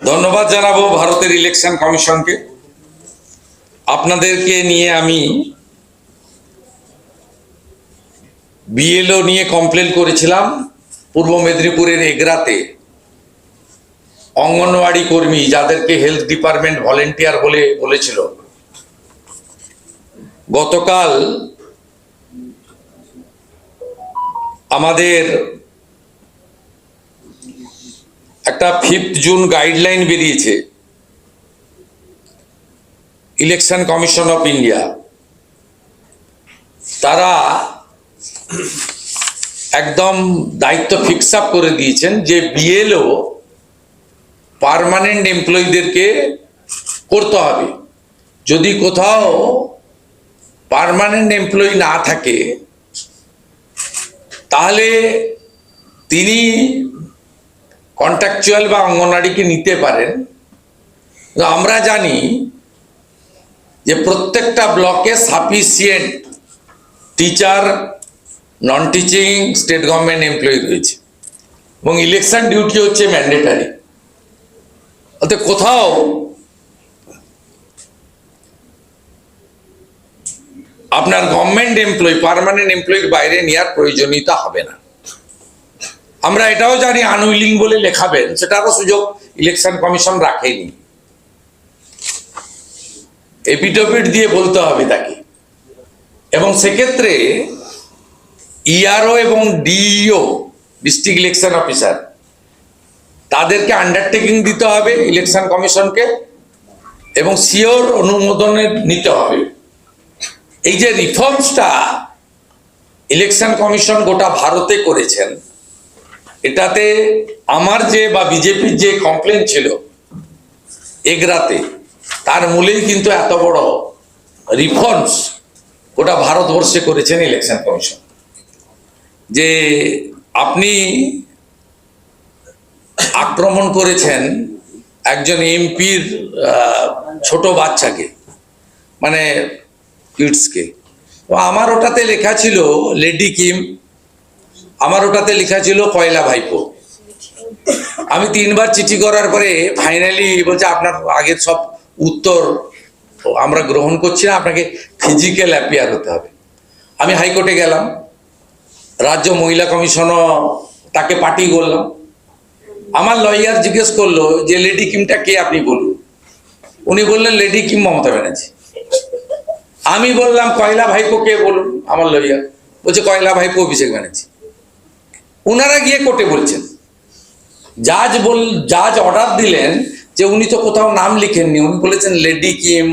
ধন্যবাদ জানাব ভারতের ইলেকশন কমিশনকে। আপনাদেরকে নিয়ে আমি বিএলও নিয়ে কমপ্লেন করেছিলাম। পূর্ব মেদিনীপুরের এগরাতে অঙ্গনওয়াড়ি কর্মী যাদেরকে হেলথ ডিপার্টমেন্ট ভলেন্টিয়ার বলে বলেছিল। গতকাল আমাদের একটা ফিফথ জুন গাইডলাইন বেরিয়েছে। ইলেকশন কমিশন অফ ইন্ডিয়া তারা একদম দায়িত্ব ফিক্স আপ করে দিয়েছেন যে বিএলও পার্মানেন্ট এমপ্লয়ীদেরকে করতে হবে। যদি কোথাও পারমানেন্ট এমপ্লয়ি না থাকে, তাহলে তিনি কন্ট্রাকচুয়াল বা অঙ্গনওয়াড়িকে নিতে পারেন? আমরা জানি যে প্রত্যেকটা ব্লকে sufficient teacher non teaching state government employee রয়েছে। এবং ইলেকশন ডিউটি হচ্ছে ম্যান্ডেটারি অর্থাৎ কোথাও আপনার গভর্নমেন্ট এমপ্লয়ি পার্মানেন্ট এমপ্লয়ির বাইরে নেওয়ার প্রয়োজনীয়তা হবে না। আমরা এটাও জানি আনউইলিং বলে লেখাবেন সেটারও সুযোগ ইলেকশন কমিশন রাখেনি। এপিডোপিট দিয়ে বলতে হবে তাকে। এবং সেক্ষেত্রে ইআরও এবং ডিইও ডিস্ট্রিক্ট ইলেকশন অফিসার তাদেরকে আন্ডারটেকিং দিতে হবে ইলেকশন কমিশনকে এবং সিওর অনুমোদনে নিতে হবে। এই যে রিফর্মসটা ইলেকশন কমিশন গোটা ভারতে করেছেন এটাতে আমার যে বা বিজেপির যে কমপ্লেন ছিল এগরাতে, তার মূলেই কিন্তু এত বড় রিফর্মস গোটা ভারতবর্ষে করেছেন ইলেকশন কমিশন যে আপনি আক্রমণ করেছেন একজন এমপির ছোট বাচ্চাকে মানে কিডসকে আমার ওটাতে লেখা ছিল লেডি কিম আমার ওটাতে লেখা ছিল কয়লা ভাইপো। আমি তিনবার চিঠি করার পরে ফাইনালি বলছে, আপনার আগের সব উত্তর আমরা গ্রহণ করছি না, আপনাকে ফিজিক্যাল অ্যাপিয়ার হতে হবে। আমি হাইকোর্টে গেলাম, রাজ্য মহিলা কমিশনও তাকে পার্টি করলাম আমার লয়ার জিজ্ঞেস করল যে লেডি কিমটা কে আপনি বলুন? উনি বললেন লেডি কিম মমতা ব্যানার্জি। আমি বললাম, কয়লা ভাইপো কে বলুন? আমার লইয়া বলছে, কয়লা ভাইপো অভিষেক ব্যানার্জি। ওনারা গিয়ে কোর্টে বলছেন জাজ বল জাজ অর্ডার দিলেন যে উনি তো কোথাও নাম লিখেননি উনি বলেছেন লেডি কিম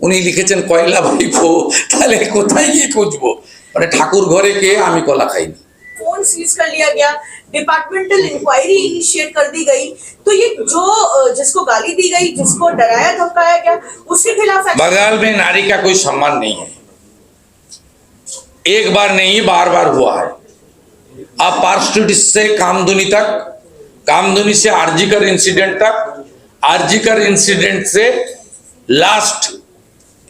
উনি লিখেছেন কয়লা ভাইপো তাহলে কোথায় গিয়ে খুঁজবো মানে ঠাকুর ঘরে কে আমি কলা খাইনি फोन सीज कर लिया गया डिपार्टमेंटल इंक्वायरी इनिशिएट कर दी गई तो ये जो अ, जिसको गाली दी गई जिसको डराया धमकाया गया उसके खिलाफ action- बंगाल में नारी का कोई सम्मान नहीं है एक बार नहीं बार बार हुआ है अब पार्स्टूडिस से कामधुनी तक, कामधुनी से आरजीकर इंसिडेंट तक आरजीकर इंसिडेंट से लास्ट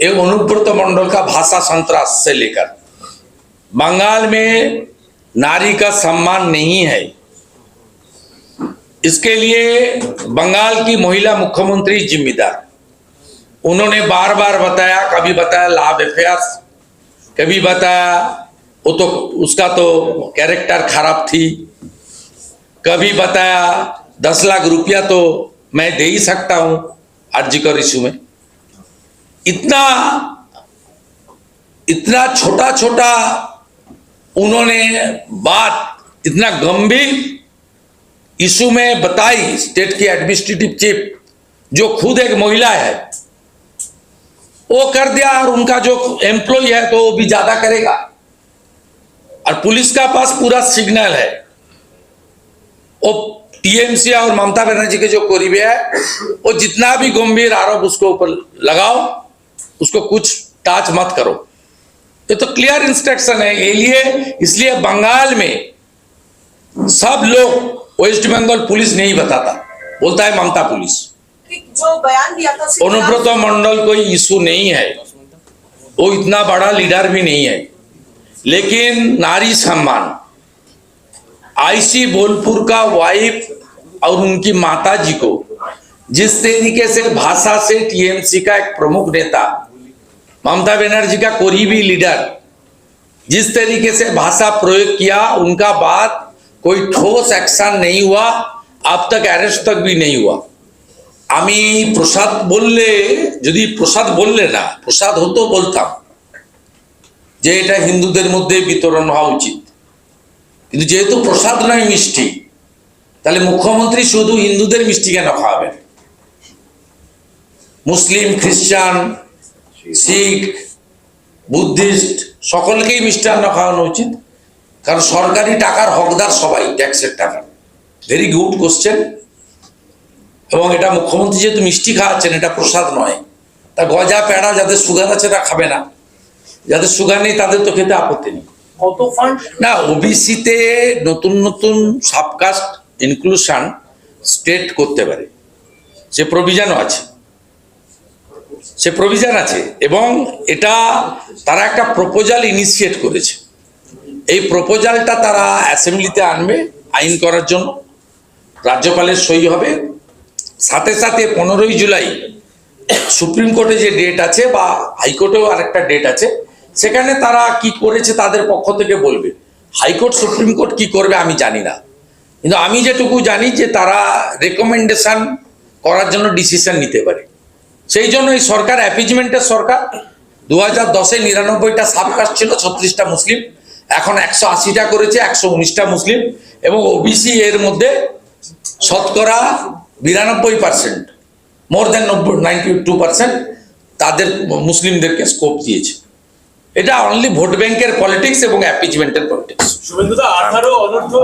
एक अनुव्रत मंडल का भाषा संतरास से लेकर। बंगाल में नारी का सम्मान नहीं है। इसके लिए बंगाल की महिला मुख्यमंत्री जिम्मेदार। उन्होंने बार बार बताया, कभी बताया लाभ अफेयर्स कभी बताया वो तो उसका तो कैरेक्टर खराब थी। कभी बताया, दस लाख रुपया तो मैं दे ही सकता हूँ अर्जिकर इशू में। इतना इतना छोटा छोटा उन्होंने बात, इतना गंभीर इशू में बताई स्टेट की एडमिनिस्ट्रेटिव चीफ जो खुद एक महिला है। वो कर दिया और उनका जो एम्प्लॉय है तो वो भी ज़्यादा करेगा। और पुलिस का पास पूरा सिग्नल है। वो टीएमसी और ममता बनर्जी के जो करीब है वो जितना भी गंभीर आरोप उसको ऊपर लगाओ उसको कुछ टाच मत करो। ये तो क्लियर इंस्ट्रक्शन है ये लिए इसलिए बंगाल में सब लोग वेस्ट बंगाल पुलिस नहीं बताता बोलता है ममता पुलिस। जो बयान दिया था अनुव्रत मंडल कोई इशू नहीं है। वो इतना बड़ा लीडर भी नहीं है। लेकिन नारी सम्मान आईसी बोलपुर का वाइफ और उनकी माता जी को जिस तरीके से भाषा से टीएमसी का एक प्रमुख नेता ममता बनर्जी का करीबी लीडर जिस तरीके से भाषा प्रयोग किया उनका बाद कोई ठोस एक्शन नहीं हुआ अब तक अरेस्ट तक भी नहीं हुआ আমি প্রসাদ বললে যদি প্রসাদ বললে না প্রসাদ হতো বলতাম যে এটা হিন্দুদের মধ্যে বিতরণ হওয়া উচিত। কিন্তু যেহেতু প্রসাদ নয় মিষ্টি, তাহলে মুখ্যমন্ত্রী শুধু হিন্দুদের মিষ্টি কেন খাওয়াবেন? মুসলিম, খ্রিস্টান, শিখ, বুদ্ধিস্ট, সকলকেই মিষ্টান্ন খাওয়ানো উচিত। কারণ সরকারি টাকার হকদার সবাই, ট্যাক্সের টাকা। ভেরি গুড কোশ্চেন এবং এটা মুখ্যমন্ত্রী যেহেতু মিষ্টি খাওয়াচ্ছেন, এটা প্রসাদ নয়। তা গজা, পেড়া যাদের সুগার আছে তা খাবে না। যাদের সুগার নেই তাদের তো খেতে আপত্তি নেই। কত ফান্ড না ওবিসিতে নতুন নতুন সাবকাস্ট ইনক্লুশন স্টেট করতে পারে। সে প্রভিশনও আছে। সে প্রভিশন আছে এবং এটা তারা একটা প্রপোজাল ইনিশিয়েট করেছে। এই প্রপোজালটা তারা অ্যাসেম্বলিতে আনবে আইন করার জন্য। রাজ্যপালের সই হবে। সাথে সাথে পনেরোই জুলাই সুপ্রিম কোর্টে যে ডেট আছে বা হাইকোর্টেও আরেকটা ডেট আছে সেখানে তারা কি করেছে তাদের পক্ষ থেকে বলবে। হাইকোর্ট, সুপ্রিম কোর্ট কি করবে আমি জানি না। কিন্তু আমি যেটুকু জানি যে তারা রেকমেন্ডেশন করার জন্য ডিসিশন নিতে পারে। সেই জন্য এই সরকার অ্যাপিজমেন্টের সরকার দু হাজার দশে নিরানব্বইটা সাবকাস্ট ছিল, ছত্রিশটা মুসলিম, এখন একশো আশিটা করেছে, একশো উনিশটা মুসলিম এবং ওবিসি এর মধ্যে শতকরা বিরানব্বই পার্সেন্ট মোর দেন নব্বই নাইনটি টু পার্সেন্ট তাদের মুসলিমদেরকে স্কোপ দিয়েছে। এটা অনলি ভোট ব্যাংকের পলিটিক্স এবং অ্যাপিজমেন্টের পলিটিক্স শুভেন্দুদা আঠারো অনূর্ধ্ব